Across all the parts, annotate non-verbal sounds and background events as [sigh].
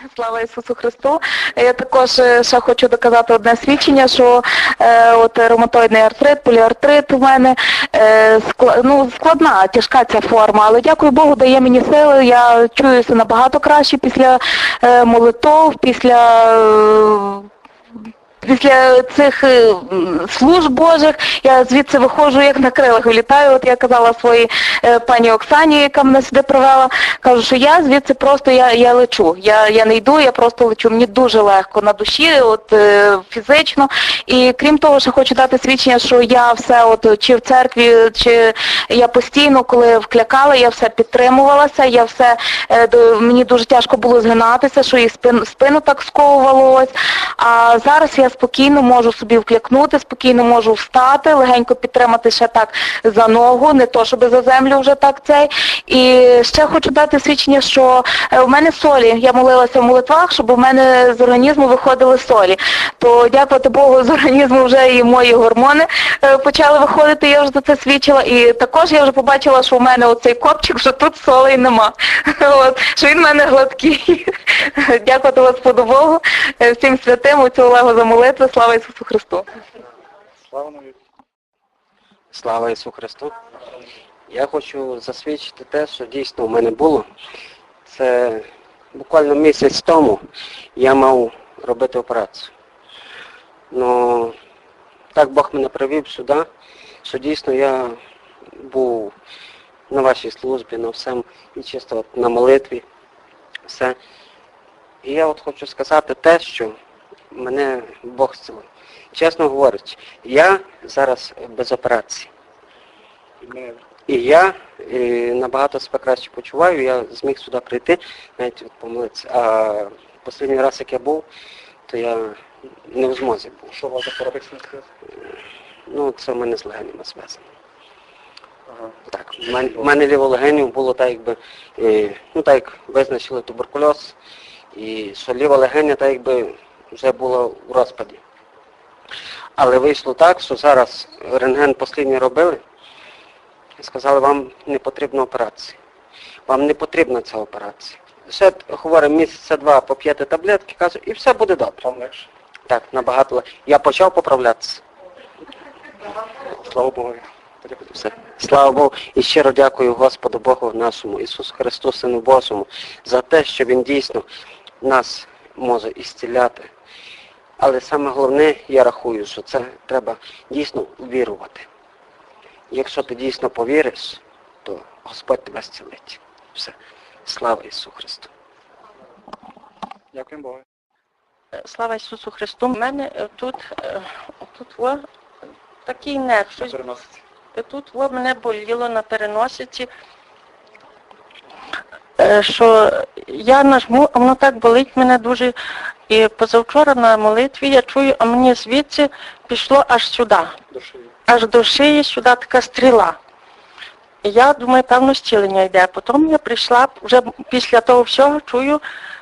[laughs] Слава Ісусу Христу. Я також е, ще хочу доказати одне свідчення, що е, от ревматоїдний артрит, поліартрит у мене е, склад, ну, складна, тяжка ця форма, але дякую Богу, дає мені сили. Я чуюся набагато краще після е, молитов, після е, Після цих е, служб Божих я звідси виходжу, як на крилах вилітаю. От я казала своїй е, пані Оксані, яка мене сюди привела, кажу, що я звідси просто я, я лечу. Я, я не йду, я просто лечу. Мені дуже легко на душі, от е, фізично. І крім того, що хочу дати свідчення, що я все, от чи в церкві, чи я постійно, коли вклякала, я все підтримувалася, я все мені дуже тяжко було згинатися, що і спину, спину так сковувало. А зараз я спокійно можу собі вклякнути, спокійно можу встати, легенько підтримати ще так за ногу, не то щоб за землю вже так цей. І ще хочу дати свідчення, що е, в мене солі. Я молилася в молитвах, щоб у мене з організму виходили солі. То дякувати Богу, з організму вже і мої гормони е, почали виходити, я вже за це свідчила. І також я вже побачила, що у мене оцей копчик, що тут солей нема. [laughs] От, що він в мене гладкий. [laughs] Дякувати Господу Богу, е, всім святим, оцю Олегу за молитви. Слава Ісусу Христу. Слава. Слава Ісу Христу. Я хочу засвідчити те, що дійсно в мене було. Це буквально місяць тому я мав робити операцію. Ну, так Бог мене привів сюди, що дійсно я був на вашій службі, на всем, і чисто от на молитві, все. І я от хочу сказати те, що мене Бог зцілив. Чесно говорячи, я зараз без операції. І І я е, набагато себе краще почуваю, я зміг сюди прийти, навіть от помолитися. А останній раз, як я був, то я не в змозі був. що у вас за? Ну, це в мене з легенями зв'язано. Ага. Так, в мене, в мене ліволегенів було так, якби, е, ну так як визначили туберкульоз, і що ліва легеня так якби вже була у розпаді. Але вийшло так, що зараз рентген останній робили, і сказали, вам не потрібна операція. Вам не потрібна ця операція. Ще говоримо місяця два поп'єте таблетки, кажу, і все буде добре. Вам легше. Так, набагато легше. Я почав поправлятися. Слава Богу. Все. Слава Богу. І щиро дякую Господу Богу нашому, Ісусу Христу, Сину Божому, за те, що Він дійсно нас може ісціляти. Але саме головне, я рахую, що це треба дійсно вірувати. Якщо ти дійсно повіриш, то Господь тебе зцілить. Все. Слава Ісусу Христу. Дякуємо Богу. Слава Ісусу Христу. У мене е, тут, е, тут о, такий нерв, щось тут о, мене боліло на переносиці, е, що я нажму, а воно так болить мене дуже. І позавчора на молитві я чую, а мені звідси пішло аж сюди, До шиї. аж до шиї сюди така стріла. І я думаю, певно, зцілення йде. Потім я прийшла, вже після того всього чую,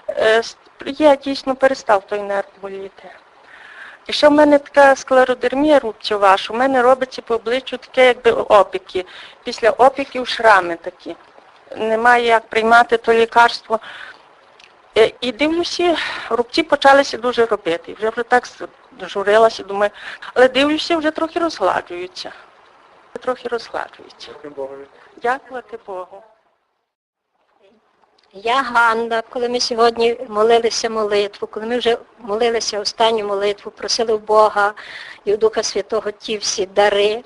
е, є дійсно перестав той нерв боліти. І ще в мене така склеродермія рубцьова, що в мене робиться по обличчю таке, якби опіки. Після опіків шрами такі. Немає як приймати то лікарство. Е, І дивлюся, рубці почалися дуже робити. Вже вже так журилася, думаю, але дивлюся, вже трохи розгладжуються. Трохи розгладжуються. Дякувати Богу. Я Ганна, коли ми сьогодні молилися молитву, коли ми вже молилися останню молитву, просили в Бога і в Духа Святого ті всі дари.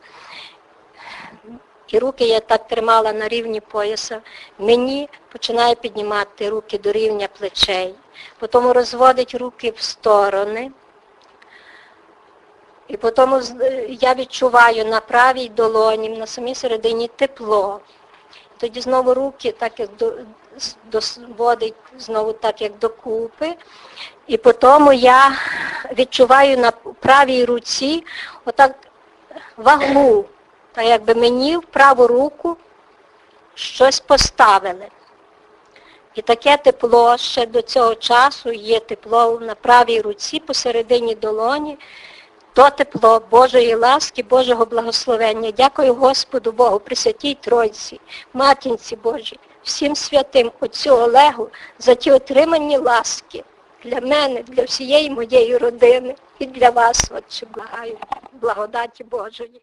І руки я так тримала на рівні пояса. Мені починає піднімати руки до рівня плечей. Потім розводить руки в сторони. І потім я відчуваю на правій долоні, на самій середині тепло. Тоді знову руки так як до, з- доводить знову так як докупи. І потім я відчуваю на правій руці отак вагу, так якби мені в праву руку щось поставили. І таке тепло ще до цього часу є тепло на правій руці посередині долоні. То тепло Божої ласки, Божого благословення. Дякую Господу Богу, Пресвятій Тройці, Матінці Божій, всім святим отцю Олегу за ті отримані ласки для мене, для всієї моєї родини і для вас, отче, благаю, благодаті Божої.